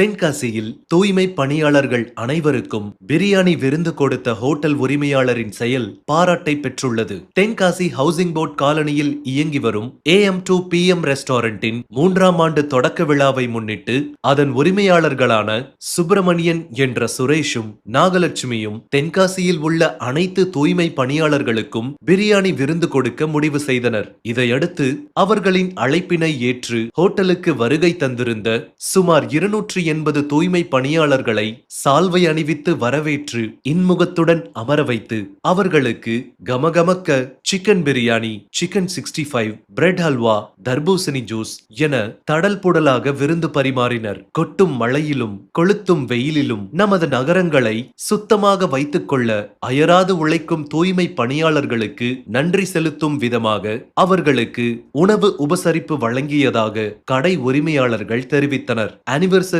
தென்காசியில் தூய்மை பணியாளர்கள் அனைவருக்கும் பிரியாணி விருந்து கொடுத்த ஹோட்டல் உரிமையாளரின் செயல் பாராட்டை பெற்றுள்ளது. தென்காசி ஹவுசிங் போர்ட் காலனியில் இயங்கி வரும் ஏஎம் டு பி எம் ரெஸ்டாரண்டின் மூன்றாம் ஆண்டு தொடக்க விழாவை முன்னிட்டு அதன் உரிமையாளர்களான சுப்பிரமணியன் என்ற சுரேஷும் நாகலட்சுமியும் தென்காசியில் உள்ள அனைத்து தூய்மை பணியாளர்களுக்கும் பிரியாணி விருந்து கொடுக்க முடிவு செய்தனர். இதையடுத்து அவர்களின் அழைப்பினை ஏற்று ஹோட்டலுக்கு வருகை தந்திருந்த சுமார் இருநூற்றி எண்பது தூய்மை பணியாளர்களை சால்வை அணிவித்து வரவேற்று இன்முகத்துடன் அமர வைத்து அவர்களுக்கு கமகமக்க chicken biryani chicken sixty five bread halwa தர்பூசணி ஜூஸ் என தடல் புடலாக விருந்து பரிமாறினர். கொட்டும் மழையிலும் கொளுத்தும் வெயிலிலும் நமது நகரங்களை சுத்தமாக வைத்துக் கொள்ள அயராது உழைக்கும் தூய்மை பணியாளர்களுக்கு நன்றி செலுத்தும் விதமாக அவர்களுக்கு உணவு உபசரிப்பு வழங்கியதாக கடை உரிமையாளர்கள் தெரிவித்தனர். அனிவர்சரி